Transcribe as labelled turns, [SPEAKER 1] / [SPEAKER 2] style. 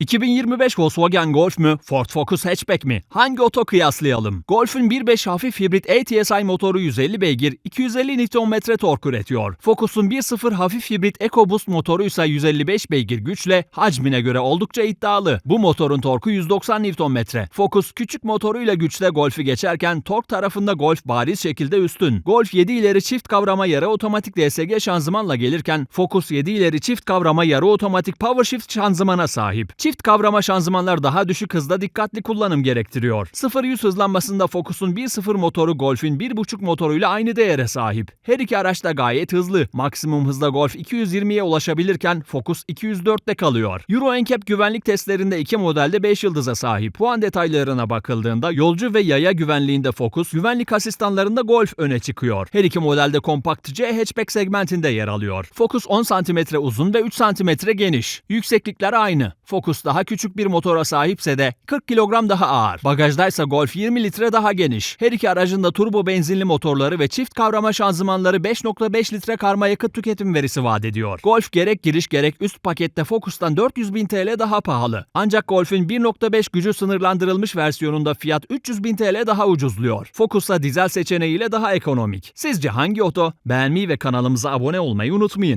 [SPEAKER 1] 2025 Volkswagen Golf mü, Ford Focus hatchback mi? Hangi oto kıyaslayalım? Golf'ün 1.5 hafif hibrit ATSI motoru 150 beygir, 250 Nm tork üretiyor. Focus'un 1.0 hafif hibrit EcoBoost motoru ise 155 beygir güçle hacmine göre oldukça iddialı. Bu motorun torku 190 Nm. Focus küçük motoruyla güçle Golf'ü geçerken tork tarafında Golf bariz şekilde üstün. Golf 7 ileri çift kavrama yarı otomatik DSG şanzımanla gelirken Focus 7 ileri çift kavrama yarı otomatik PowerShift şanzımana sahip. Çift kavrama şanzımanlar daha düşük hızda dikkatli kullanım gerektiriyor. 0-100 hızlanmasında Focus'un 1.0 motoru Golf'ün 1.5 motoruyla aynı değere sahip. Her iki araç da gayet hızlı. Maksimum hızda Golf 220'ye ulaşabilirken Focus 204'te kalıyor. Euro NCAP güvenlik testlerinde iki modelde 5 yıldıza sahip. Puan detaylarına bakıldığında yolcu ve yaya güvenliğinde Focus, güvenlik asistanlarında Golf öne çıkıyor. Her iki modelde kompakt C hatchback segmentinde yer alıyor. Focus 10 cm uzun ve 3 cm geniş. Yükseklikler aynı. Focus daha küçük bir motora sahipse de 40 kilogram daha ağır. Bagajdaysa Golf 20 litre daha geniş. Her iki aracın da turbo benzinli motorları ve çift kavrama şanzımanları 5.5 litre karma yakıt tüketim verisi vaat ediyor. Golf gerek giriş gerek üst pakette Focus'tan 400 bin TL daha pahalı. Ancak Golf'ün 1.5 gücü sınırlandırılmış versiyonunda fiyat 300 bin TL daha ucuzluyor. Focus'la dizel seçeneğiyle daha ekonomik. Sizce hangi oto? Beğenmeyi ve kanalımıza abone olmayı unutmayın.